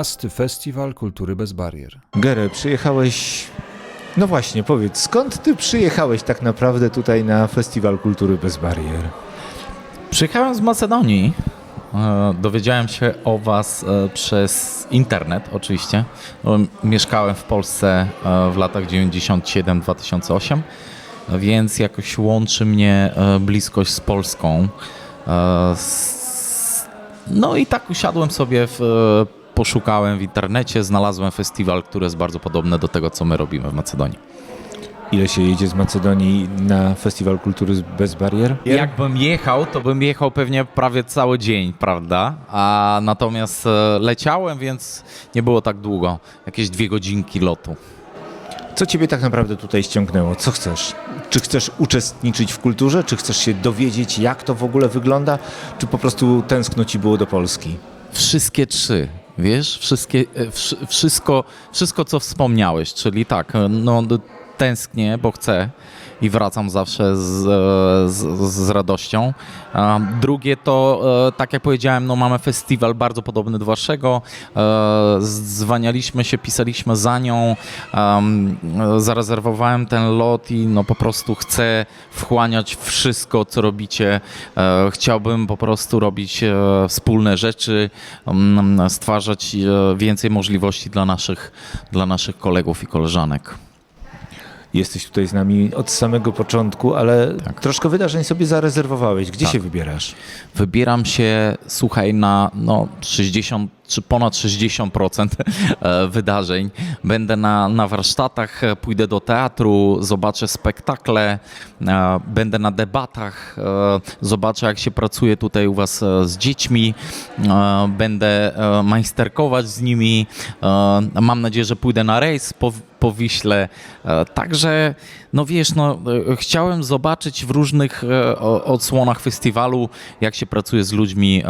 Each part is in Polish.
XII Festiwal Kultury Bez Barier. Gere, przyjechałeś. No właśnie, powiedz, skąd ty przyjechałeś tak naprawdę tutaj na Festiwal Kultury Bez Barier? Przyjechałem z Macedonii. E, Dowiedziałem się o Was e, przez internet, oczywiście. No, Mieszkałem w Polsce e, w latach 97-2008, więc jakoś łączy mnie e, bliskość z Polską. E, s- No i tak usiadłem sobie, w, e, poszukałem w internecie, znalazłem festiwal, który jest bardzo podobny do tego, co my robimy w Macedonii. Ile się jedzie z Macedonii na Festiwal Kultury Bez Barier? Jakbym jechał, to bym jechał pewnie prawie cały dzień, prawda? A natomiast e, leciałem, więc nie było tak długo. Jakieś dwie godzinki lotu. Co ciebie tak naprawdę tutaj ściągnęło? Co chcesz? Czy chcesz uczestniczyć w kulturze? Czy chcesz się dowiedzieć, jak to w ogóle wygląda? Czy po prostu tęskno ci było do Polski? Wszystkie trzy. Wiesz, wszystkie, e, wszy- wszystko, wszystko, co wspomniałeś, czyli tak, no, tęsknię, bo chcę i wracam zawsze z, e, z, z radością. A drugie to, e, tak jak powiedziałem, no, mamy festiwal bardzo podobny do waszego. E, Zwanialiśmy się, pisaliśmy za nią, em, e, zarezerwowałem ten lot i no, po prostu chcę wchłaniać wszystko, co robicie. E, Chciałbym po prostu robić e, wspólne rzeczy, stwarzać e, więcej możliwości dla naszych, dla naszych kolegów i koleżanek. Jesteś tutaj z nami od samego początku, ale Tak. troszkę wydarzeń sobie zarezerwowałeś. Gdzie Tak. się wybierasz? Wybieram się, słuchaj, na no, 60 czy ponad 60% e, wydarzeń. Będę na, na warsztatach, e, pójdę do teatru, zobaczę spektakle, e, będę na debatach, zobaczę jak się pracuje tutaj u Was z dziećmi, będę majsterkować z nimi. Mam nadzieję, że pójdę na rejs po, Wiśle. E, Także, no wiesz, no, e, chciałem zobaczyć w różnych e, odsłonach festiwalu, jak się pracuje z ludźmi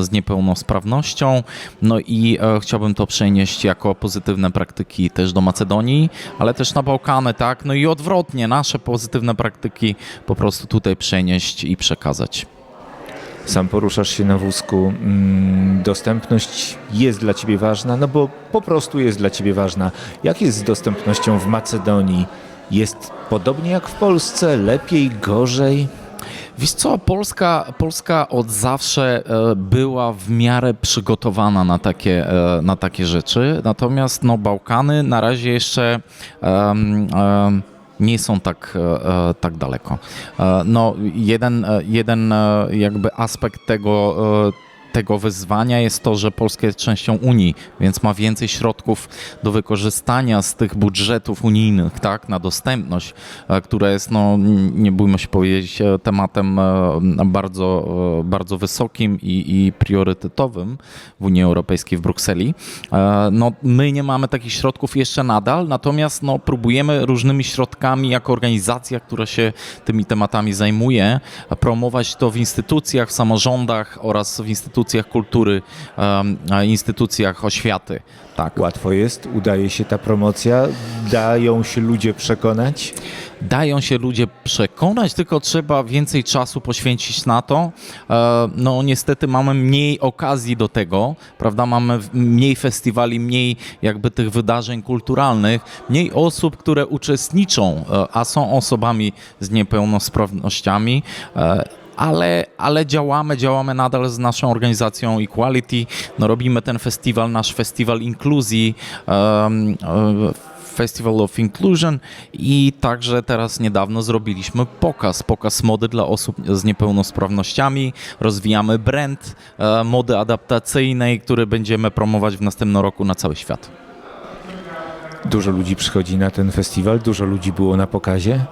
z niepełnosprawnością. No i chciałbym to przenieść jako pozytywne praktyki też do Macedonii, ale też na Bałkany, tak? No i odwrotnie, nasze pozytywne praktyki po prostu tutaj przenieść i przekazać. Sam poruszasz się na wózku. Mm, Dostępność jest dla ciebie ważna, no bo po prostu jest dla ciebie ważna. Jak jest z dostępnością w Macedonii? Jest podobnie jak w Polsce? Lepiej, gorzej? Wiesz co, Polska, Polska od zawsze e, była w miarę przygotowana na takie, e, na takie rzeczy, natomiast no, Bałkany na razie jeszcze em, em, nie są tak, e, e, tak daleko. E, No, jeden, jeden jakby aspekt tego, tego wyzwania jest to, że Polska jest częścią Unii, więc ma więcej środków do wykorzystania z tych budżetów unijnych, tak, na dostępność, e, która jest, no, nie bójmy się powiedzieć, e, tematem e, bardzo, bardzo wysokim i, i priorytetowym w Unii Europejskiej, w Brukseli. No, my nie mamy takich środków jeszcze nadal, natomiast no, próbujemy różnymi środkami, jako organizacja, która się tymi tematami zajmuje, promować to w instytucjach, w samorządach oraz w instytucjach kultury, em, a instytucjach oświaty. Tak. Łatwo jest, udaje się ta promocja, dają się ludzie przekonać. dają się ludzie przekonać, tylko trzeba więcej czasu poświęcić na to. E, No niestety mamy mniej okazji do tego, prawda? Mamy mniej festiwali, mniej jakby tych wydarzeń kulturalnych, mniej osób, które uczestniczą, e, a są osobami z niepełnosprawnościami. Ale, ale działamy, działamy nadal z naszą organizacją Equality. No, robimy ten festiwal, nasz festiwal inkluzji, em, e, Festival of Inclusion i także teraz niedawno zrobiliśmy pokaz, pokaz mody dla osób z niepełnosprawnościami. Rozwijamy brand e, mody adaptacyjnej, który będziemy promować w następnym roku na cały świat. Dużo ludzi przychodzi na ten festiwal, dużo ludzi było na pokazie.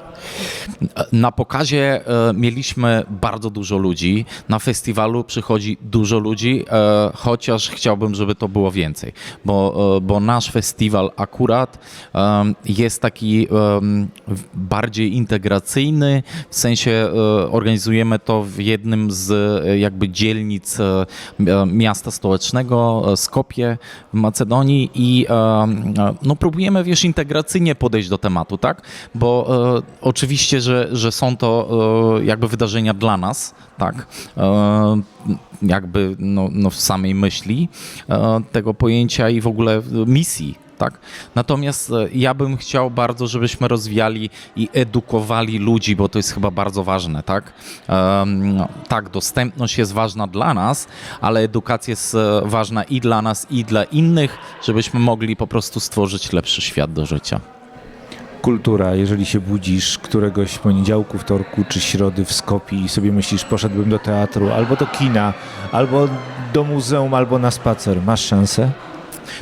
Na pokazie e, mieliśmy bardzo dużo ludzi. Na festiwalu przychodzi dużo ludzi, e, chociaż chciałbym, żeby to było więcej, bo, e, bo nasz festiwal akurat jest taki bardziej integracyjny, w sensie organizujemy to w jednym z jakby dzielnic miasta stołecznego e, Skopje w Macedonii i no próbujemy, wiesz, integracyjnie podejść do tematu, tak? Bo e, oczywiście, że, że są to e, jakby wydarzenia dla nas, tak, e, jakby no, no w samej myśli e, tego pojęcia i w ogóle misji. Tak. Natomiast ja bym chciał bardzo, żebyśmy rozwijali i edukowali ludzi, bo to jest chyba bardzo ważne, tak? No, tak, dostępność jest ważna dla nas, ale edukacja jest ważna i dla nas, i dla innych, żebyśmy mogli po prostu stworzyć lepszy świat do życia. Kultura, jeżeli się budzisz któregoś poniedziałku, wtorku czy środy w Skopie i sobie myślisz, poszedłbym do teatru, albo do kina, albo do muzeum, albo na spacer, masz szansę?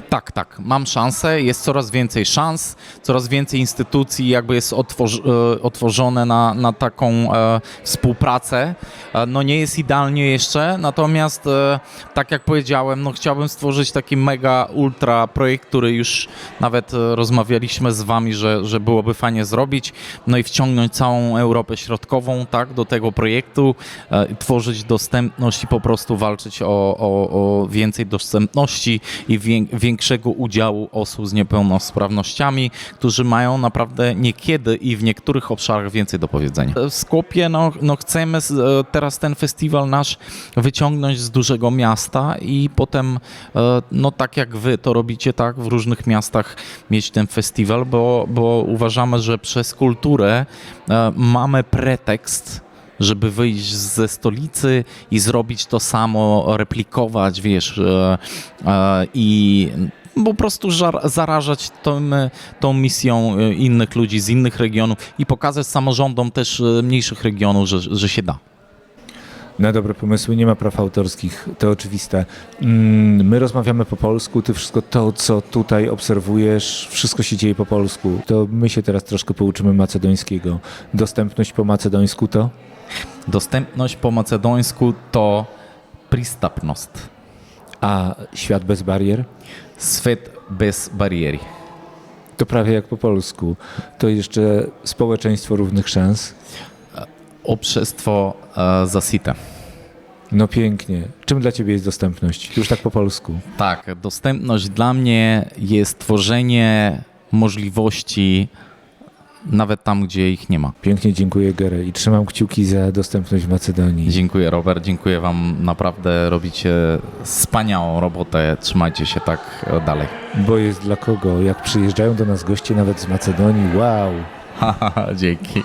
Tak, tak, mam szansę, jest coraz więcej szans, coraz więcej instytucji jakby jest otworzy, e, otworzone na, na taką e, współpracę. E, no nie jest idealnie jeszcze, natomiast e, tak jak powiedziałem, no chciałbym stworzyć taki mega ultra projekt, który już nawet e, rozmawialiśmy z wami, że, że byłoby fajnie zrobić, no i wciągnąć całą Europę Środkową, tak, do tego projektu, e, tworzyć dostępność i po prostu walczyć o, o, o więcej dostępności i wię, większego udziału osób z niepełnosprawnościami, którzy mają naprawdę niekiedy i w niektórych obszarach więcej do powiedzenia. W Skopie no, no chcemy e, teraz ten festiwal nasz wyciągnąć z dużego miasta i potem, e, no tak jak wy to robicie, tak, w różnych miastach mieć ten festiwal, bo, bo uważamy, że przez kulturę e, mamy pretekst żeby wyjść ze stolicy i zrobić to samo, replikować, wiesz, e, e, i po prostu zarażać tą, tą misją e, innych ludzi z innych regionów i pokazać samorządom też mniejszych regionów, że, że się da. Na dobre pomysły nie ma praw autorskich, to oczywiste. Mm, My rozmawiamy po polsku, ty wszystko to, co tutaj obserwujesz, wszystko się dzieje po polsku. To my się teraz troszkę pouczymy macedońskiego. Dostępność po macedońsku to? Dostępność po macedońsku to przystępność. A świat bez barier? Świat bez bariery. To prawie jak po polsku. To jeszcze społeczeństwo równych szans obszestwo e, zasite. No pięknie. Czym dla Ciebie jest dostępność? Już tak po polsku. Tak, dostępność dla mnie jest tworzenie możliwości nawet tam, gdzie ich nie ma. Pięknie dziękuję Gerę i trzymam kciuki za dostępność w Macedonii. Dziękuję Robert, dziękuję Wam. Naprawdę robicie wspaniałą robotę. Trzymajcie się tak e, dalej. Bo jest dla kogo? Jak przyjeżdżają do nas goście nawet z Macedonii, wow! Dzięki.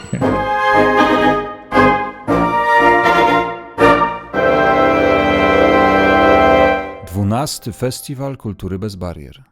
Dwunasty Festiwal Kultury bez barier.